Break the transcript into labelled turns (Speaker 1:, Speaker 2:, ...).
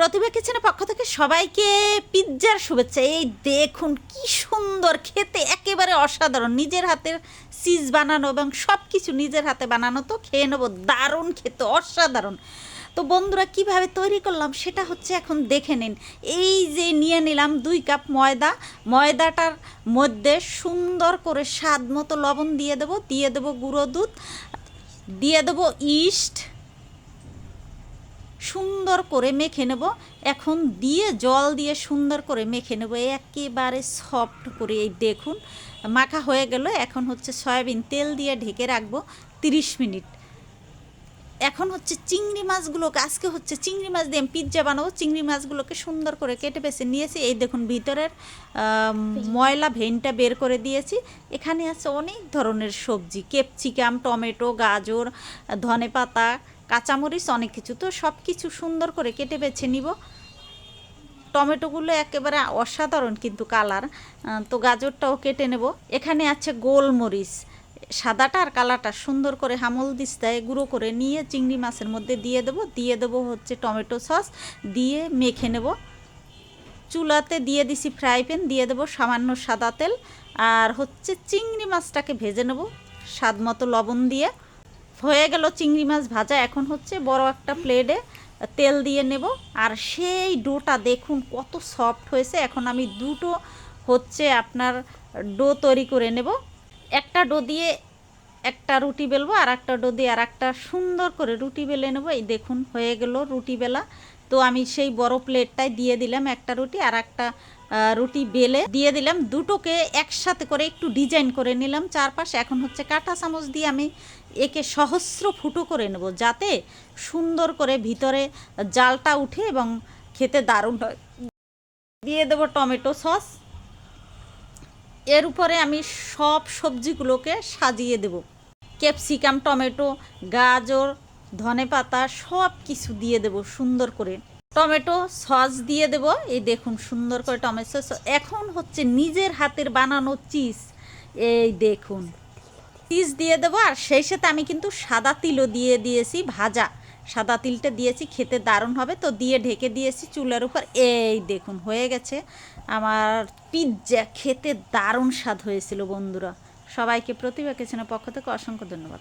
Speaker 1: প্রতিভা কিচেনের পক্ষ থেকে সবাইকে পিৎজার শুভেচ্ছা। এই দেখুন কি সুন্দর খেতে, একেবারে অসাধারণ। নিজের হাতের চিজ বানানো এবং সব কিছু নিজের হাতে বানানো তো খেয়ে নেব, দারুণ খেতে, অসাধারণ। তো বন্ধুরা, কীভাবে তৈরি করলাম সেটা হচ্ছে এখন দেখে নিন। এই যে নিয়ে নিলাম দুই কাপ ময়দা। ময়দাটার মধ্যে সুন্দর করে স্বাদ মতো লবণ দিয়ে দেবো দিয়ে দেবো গুঁড়ো দুধ, দিয়ে দেবো ইস্ট। সুন্দর করে মেখে নেব। এখন দিয়ে জল দিয়ে সুন্দর করে মেখে নেব। একেবারে সফট করে এই দেখুন, মাখা হয়ে গেল। এখন হচ্ছে সয়াবিন তেল দিয়ে ঢেকে রাখব তিরিশ মিনিট। এখন হচ্ছে চিংড়ি মাছগুলোকে, আজকে হচ্ছে চিংড়ি মাছ দিয়ে পিৎজা বানাবো। চিংড়ি মাছগুলোকে সুন্দর করে কেটে বেছে নিয়েছি। এই দেখুন ভিতরের ময়লা ভেনটা বের করে দিয়েছি। এখানে আছে অনেক ধরনের সবজি। ক্যাপসিকাম, টমেটো, গাজর ধনে পাতা কাঁচামরিচ, অনেক কিছু। তো সব কিছু সুন্দর করে কেটে বেছে নিব। টমেটোগুলো একেবারে অসাধারণ কিন্তু কালার। তো গাজরটাও কেটে নেব। এখানে আছে গোলমরিচ। সাদাটা আর কালারটা সুন্দর করে হামল দিস্তায় গুঁড়ো করে নিয়ে চিংড়ি মাছের মধ্যে দিয়ে দেবো। দিয়ে দেবো হচ্ছে টমেটো সস। দিয়ে মেখে নেব। চুলাতে দিয়ে দিছি ফ্রাই প্যান। দিয়ে দেবো সামান্য সাদা তেল। আর হচ্ছে চিংড়ি মাছটাকে ভেজে নেব। স্বাদ মতো লবণ দিয়ে। হয়ে গেল চিংড়ি মাছ ভাজা। এখন হচ্ছে বড় একটা প্লেটে তেল দিয়ে নেব। আর সেই ডোটা দেখুন কত সফট হয়েছে। এখন আমি দুটো হচ্ছে আপনার ডো তৈরি করে নেব। একটা ডো দিয়ে একটা রুটি বেলবো আর একটা ডো দিয়ে আর একটা সুন্দর করে রুটি বেলে নেব। এই দেখুন হয়ে গেল রুটি বেলা। তো আমি সেই বড় প্লেটটায় দিয়ে দিলাম একটা রুটি আর একটা রুটি বেলে দিয়ে দিলাম দুটোকে একসাথে করে একটু ডিজাইন করে নিলাম। চারপাশে এখন হচ্ছে কাঁটা চামচ দিয়ে আমি একে সহস্র ফুটো করে নেব যাতে সুন্দর করে ভিতরে জালটা উঠে এবং খেতে দারুণ হয়। দিয়ে দেবো টমেটো সস। এর উপরে আমি সব সবজিগুলোকে সাজিয়ে দেব। ক্যাপসিকাম, টমেটো, গাজর ধনেপাতা সব কিছু দিয়ে দেব সুন্দর করে। টমেটো সস দিয়ে দেব, এই দেখুন সুন্দর করে টমেটো সস। এখন হচ্ছে নিজের হাতের বানানো চিজ, এই দেখুন। চিজ দিয়ে দেবো, আর সেই সাথে আমি কিন্তু সাদা তিলও দিয়ে দিয়েছি ভাজা। সাদা তিলটা দিয়েছি, খেতে দারুণ হবে। তো দিয়ে ঢেকে দিয়েছি চুলার উপর, এই দেখুন হয়ে গেছে। আমার পিৎজা খেতে দারুণ স্বাদ হয়েছিল বন্ধুরা। সবাইকে প্রতিভা কিচেনের পক্ষ থেকে অসংখ্য ধন্যবাদ।